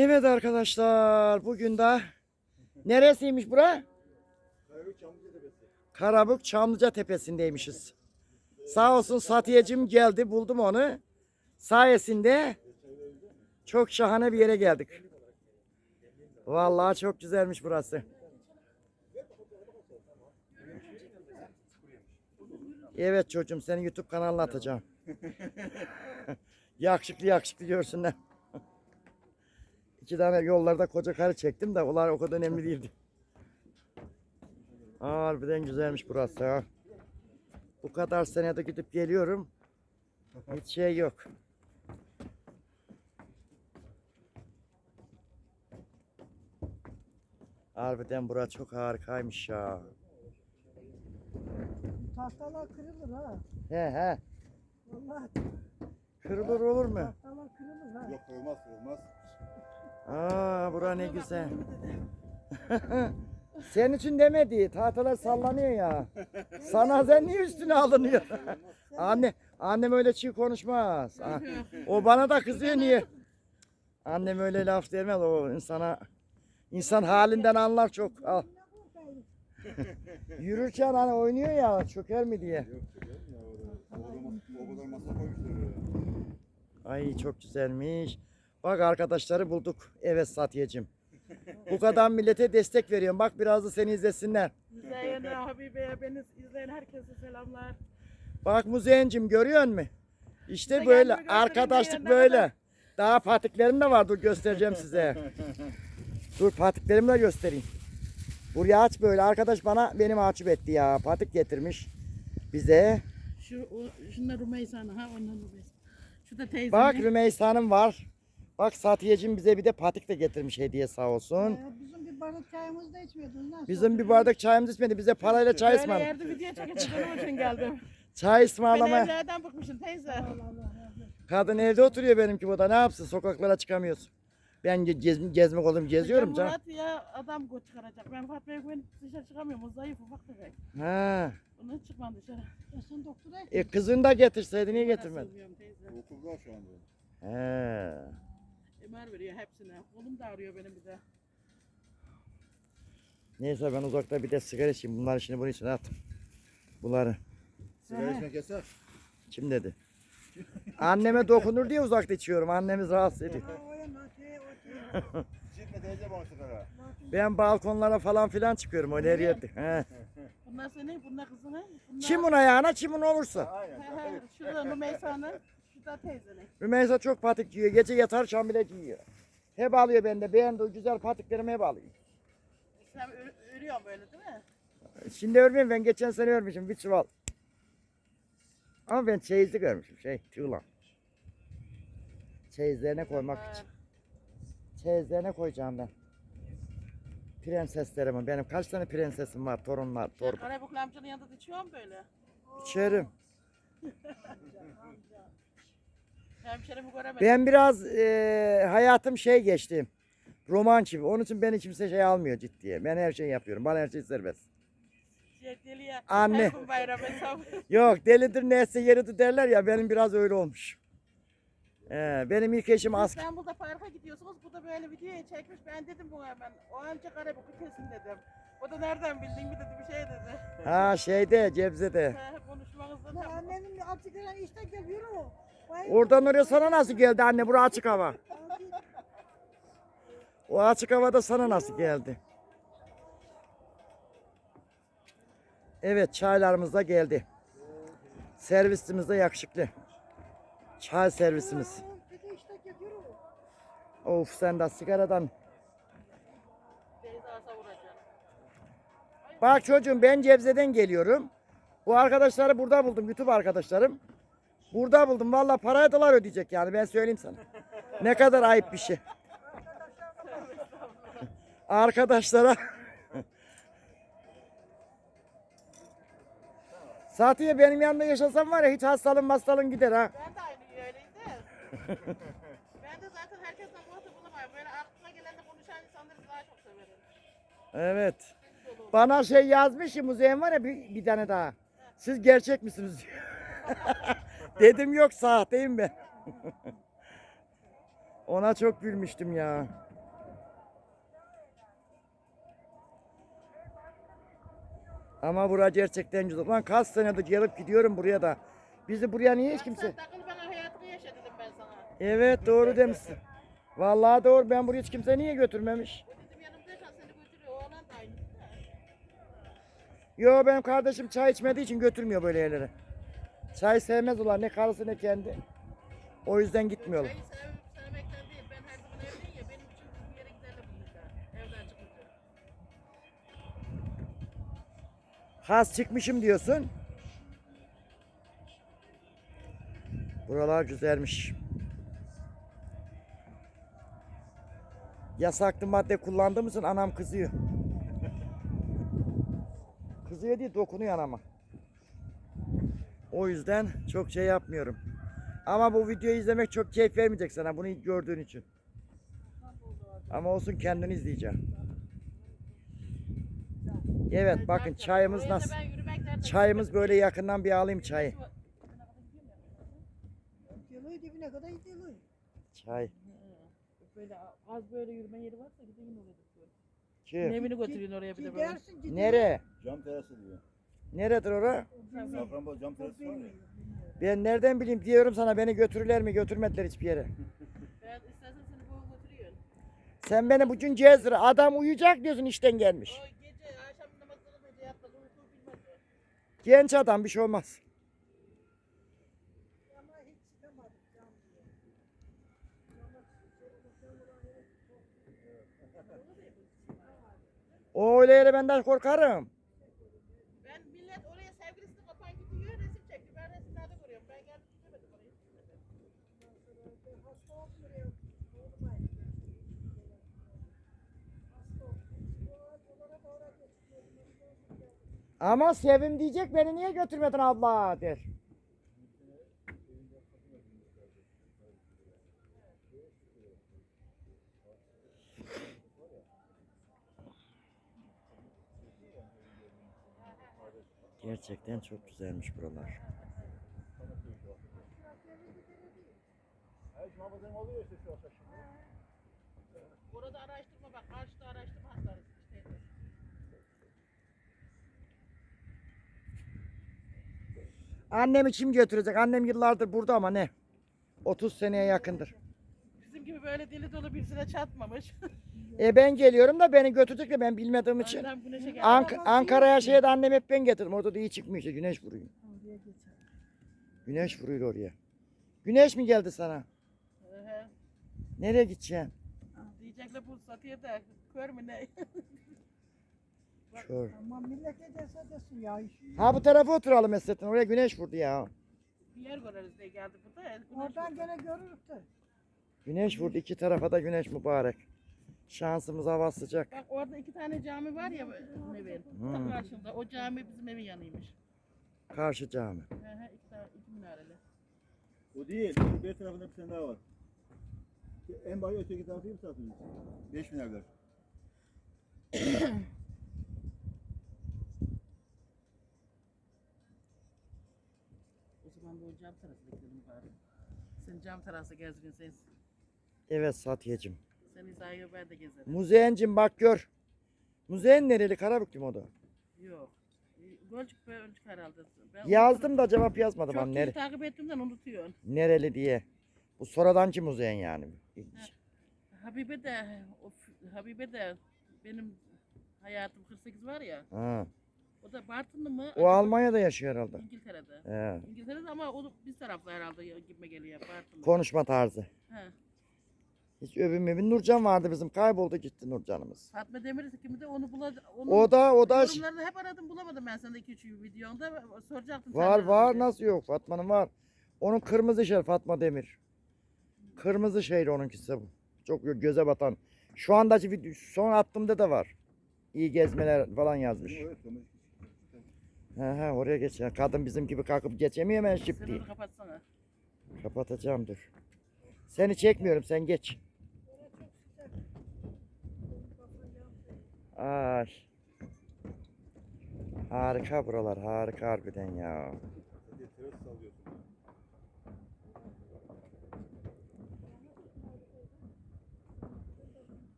Evet arkadaşlar bugün de neresiymiş bura? Karabük Çamlıca Tepesi'ndeymişiz. Sağ olsun Satiyecim geldi buldum onu. Sayesinde çok şahane bir yere geldik. Vallahi çok güzelmiş burası. Evet çocuğum seni YouTube kanalına atacağım. yakışıklı yakışıklı görsünler. İki tane yollarda koca karı çektim de onlar o kadar önemli değildi. Harbiden güzelmiş burası ha. Bu kadar senede gidip geliyorum. Hiç şey yok. Harbiden bura çok harikaymış ya. Tahtalar kırılır ha. He he. Vallahi Kırılır olur mu? tahtalar kırılır ha. Yok olmaz olmaz. Aa bura ne güzel. Senin için demedi. Tahtalar sallanıyor ya. Sana sen niye üstüne alınıyor? Anne, annem öyle çiğ konuşmaz. Ha, O bana da kızıyor niye? Annem öyle laf demez o insana. İnsan halinden anlar çok. Al. Yürürken hani oynuyor ya çöker mi diye. Ay çok güzelmiş. Bak arkadaşları bulduk. Evet Satiyeciğim. Bu kadar millete destek veriyorum. Bak biraz da seni izlesinler. İzleyen Habibe'ye beni izleyen herkese selamlar. Bak Muzeyincim görüyor musun? İşte Bize böyle arkadaşlık böyle. kadar- Daha patiklerim de var dur göstereceğim size. dur patiklerimi de göstereyim. Buraya aç böyle arkadaş bana beni mahcup etti ya. Patik getirmiş bize. Şu o, şunda Rümeysa'nın ha ondan Rümeysa. Şu da teyzemin. Bak Rümeysa'nın var. Bak Satiyeciğim bize bir de patik de getirmiş hediye sağ olsun. Ee, bizim bir bardak çayımızı da içmiyordunuz lan. Bizim bir bardak çayımız içmedi. Bize parayla çay Böyle ısmarladı. yerde video çekeceğim onun için geldim. Çay Ben ısmarlama. evlerden bıkmışım teyze. Kadın evde oturuyor benimki bu da ne yapsın sokaklara çıkamıyorsun. Ben ge- gez, gezmek oldum geziyorum canım. Murat ya adam göt çıkaracak. Ben Fatma'ya güvenip dışarı çıkamıyorum. O zayıf ufak tefek. Ha. Onun çıkmam dışarı. Ya sen doktora E kızını da getirseydi niye getirmedin? Sığmıyorum teyze. Okulda şu anda. He. MR veriyor hepsine. Kolum da ağrıyor benim bir de. Neyse ben uzakta bir de sigara içeyim. Bunları şimdi bunun içine at. Bunları. Sigara içmek yasak. Kim dedi? Anneme dokunur diye uzakta içiyorum. Annemiz rahatsız ediyor. Ben balkonlara falan filan çıkıyorum. Öyle her yerde. Bunlar senin, bunlar kızının. Bunlar... Kimin ayağına kimin olursa. Aynen. Şurada Rümeysa'nın. Şu da teyzenin. Rümeysa çok patik giyiyor. Gece yatarken bile giyiyor. Hep alıyor bende. Beğendi o güzel patiklerimi hep alıyor. Sen ör- örüyorsun böyle değil mi? Şimdi örmeyeyim ben geçen sene örmüşüm bir çuval. Ama ben çeyizlik örmüşüm şey tığla. Çeyizlerine koymak için. Çeyizlerine koyacağım ben. Prenseslerime benim kaç tane prensesim var torunlar Sen torun. Karabuklu amcanın yanında da içiyor mu böyle? İçerim. Hemşerimi göremedim. Ben biraz eee, hayatım şey geçti. Roman gibi. Onun için beni kimse şey almıyor ciddiye. Ben her şeyi yapıyorum. Bana her şey serbest. Şey. Anne. Bayram hesabı. Yok delidir neyse yeridir derler ya benim biraz öyle olmuş. Ee, benim ilk eşim Siz asker. İstanbul'da parka gidiyorsunuz. Bu da böyle videoyu çekmiş. Ben dedim bu hemen. O anca Karabuklu kesin dedim. O da nereden bildin mi dedi bir şey dedi. Ha şeyde Cebze'de. He, konuşmanızdan bir olan işte geliyor o. Oradan oraya sana nasıl geldi anne? Bura açık hava. O açık havada sana nasıl geldi? Evet çaylarımız da geldi. Servisimiz de yakışıklı. Çay servisimiz. Of sen de sigaradan. Bak çocuğum ben Cebze'den geliyorum. Bu arkadaşları burada buldum. YouTube arkadaşlarım. Burada buldum. Vallahi parayı dolar ödeyecek yani ben söyleyeyim sana. Ne kadar ayıp bir şey. Arkadaşlara Satiye benim yanımda yaşasam var ya hiç hastalığın hastalığın gider ha. Ben de aynı öyleydi. ben de zaten herkesten muhatap olamıyorum. Böyle aklına gelenle konuşan insanları daha çok severim. Evet. Bana şey yazmış ya muzeyin var ya bir, bir tane daha. Siz gerçek misiniz diyor. Dedim yok sahteyim ben. Ona çok gülmüştüm ya. Ama bura gerçekten güzel. Ulan kaç senedir gelip gidiyorum buraya da. Bizi buraya niye hiç kimse... Evet doğru demişsin. Vallahi doğru ben buraya hiç kimse niye götürmemiş? Yo benim kardeşim çay içmediği için götürmüyor böyle yerlere. Çay sevmez ulan ne karısı ne kendi. O yüzden gitmiyorlar. Çayı sevip sevmekten değil. Ben her zaman evdeyim ya. Benim için bir yere gidelim mutlaka. Evden çıkınca. Has çıkmışım diyorsun. Buralar güzelmiş. Yasaklı madde kullandığım için anam kızıyor. Kızıyor değil dokunuyor anama. O yüzden çok şey yapmıyorum. Ama bu videoyu izlemek çok keyif vermeyecek sana bunu ilk gördüğün için. Ama olsun kendini izleyeceğim. Evet bakın çayımız nasıl? Çayımız böyle yakından bir alayım çayı. Yılı dibine kadar yılı. Çay. Böyle az böyle yürüme yeri varsa gideyim oraya. Kim? Evini götürüyorsun oraya bir de böyle. Gidersin gidersin. Nere? Cam terası diyor. Neredir ora? Safranbolu cam terası var ya. Ben nereden bileyim diyorum sana beni götürürler mi götürmediler hiçbir yere. Ben istersen seni bu götürüyorum. Sen beni bugün gezdir. Adam uyuyacak diyorsun işten gelmiş. O gece akşam namazını önce yatmadı. Uyku bilmez o. Genç adam bir şey olmaz. O öyle yere benden korkarım. Millet oraya sevgilisini kapan gidiyor resim çekti. Ben resimlerde görüyorum. Ben geldim gidemedim oraya. Ama Sevim diyecek beni niye götürmedin abla der. Gerçekten çok güzelmiş buralar. Orada araştırma bak. Karşıda araştırma işte. Annemi kim götürecek? Annem yıllardır burada ama ne? 30 seneye yakındır. Bizim gibi böyle deli dolu birisine çatmamış. E ben geliyorum da beni götürecek de ben bilmediğim için. Geldi. Ank Ankara'ya şeye de annem hep ben getirdim. Orada da iyi çıkmıyor işte. Güneş vuruyor. Oraya geçelim. Güneş vuruyor oraya. Güneş mi geldi sana? Hı hı. Nereye gideceksin? Diyecekler bu satıyor da kör mü ne? Kör. Ama millet ne derse desin ya. Ha bu tarafa oturalım Esrettin. Oraya güneş vurdu ya. bir yer görürüz diye geldik burada. Güneş Oradan gene görürük de. Güneş vurdu. iki tarafa da güneş mübarek. Şansımız hava sıcak. Bak orada iki tane cami var ya Nevin. Hmm. Tam karşında. O cami bizim evin yanıymış. Karşı cami. Hı hı iki tane iki minareli. O değil. Şu bir tarafında bir tane daha var. En başı öteki tarafı mı satıyoruz? 5 bin evler. O zaman bu cam terasına gidelim bari. Sen cam terası gezgin sen. Evet Satiyeciğim. Sen İzah'ı ben de gezerim. Muzeyencim bak gör. Muzeyen nereli? Karabüklü mü o da? Yok. Gölcük ve Öncük herhalde. Ben Yazdım da cevap yazmadım. Çok Hani iyi takip ettiğimden unutuyorsun. nereli diye. Bu sonradanki muzeyen yani. Hiç. Habibe de, o, f- Habibe de benim hayatım 48 var ya. Ha. O da Bartınlı mı? O Almanya'da yaşıyor herhalde. İngiltere'de. He. İngiltere'de ama o biz taraflı herhalde gitme geliyor Bartınlı. Konuşma tarzı. He. Hiç övün mövün. Nurcan vardı bizim. Kayboldu gitti Nurcan'ımız. Fatma Demir kimi de onu buladı. Onu O da o da yorumlarını hep aradım bulamadım ben sende 2 3 videonda soracaktım. var var önce. nasıl yok Fatma'nın var. Onun kırmızı şey Fatma Demir. Kırmızı şeydi onunkisi bu. Çok gö- göze batan. Şu andaki video son attığımda da var. İyi gezmeler falan yazmış. He he oraya geç. ya. Kadın bizim gibi kalkıp geçemiyor hemen şıp Sen diye. onu kapatsana. Kapatacağım dur. Seni çekmiyorum sen geç. Ay. Harika buralar. Harika harbiden ya.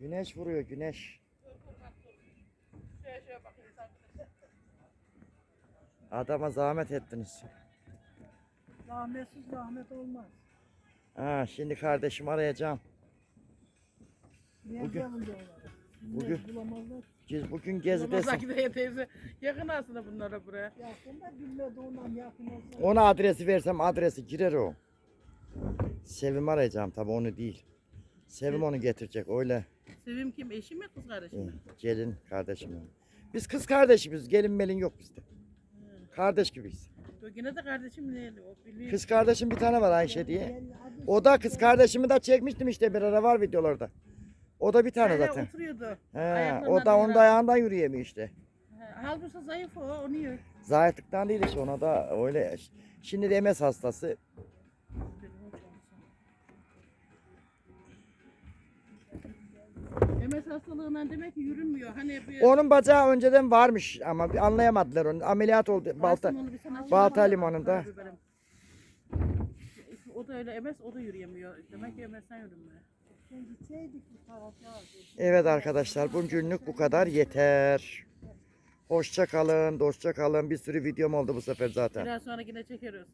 Güneş vuruyor güneş. Adama zahmet ettiniz. Rahmetsiz rahmet olmaz. Ha, şimdi kardeşim arayacağım. Niye Bugün- bugün, bugün-. Bulamazlar. Biz bugün gezidesin. Ramazan gideye teyze. Yakın aslında bunlara buraya. Yakında bilmediğinden yakın olsa. Ona adresi versem adresi girer o. Sevim arayacağım tabi onu değil. Sevim onu getirecek öyle. Sevim kim? Eşi mi kız kardeşi mi? Gelin kardeşim. Biz kız kardeşimiz. Gelin melin yok bizde. Kardeş gibiyiz. Yine de kardeşim ne? O biliyor. Kız kardeşim bir tane var Ayşe diye. O da kız kardeşimi de çekmiştim işte bir ara var videolarda. O da bir tane Hele zaten. oturuyordu. He, o da onun biraz- ayağından yürüyemiyor işte. He, Halbuki zayıf o. O niye? Zayıflıktan değil işte ona da öyle. Şimdi de MS hastası. MS hastalığından demek ki yürünmüyor. Hani bir Onun bacağı önceden varmış ama bir anlayamadılar onu. Ameliyat oldu balta. Bastım onu bir sana Balta şey limanında. O da öyle MS, o da yürüyemiyor. Demek ki MS'den yürünmüyor. Tarafa. Evet arkadaşlar bugünlük bu kadar yeter. Hoşça kalın, dostça kalın. Bir sürü videom oldu bu sefer zaten. Biraz sonra yine çekeriz.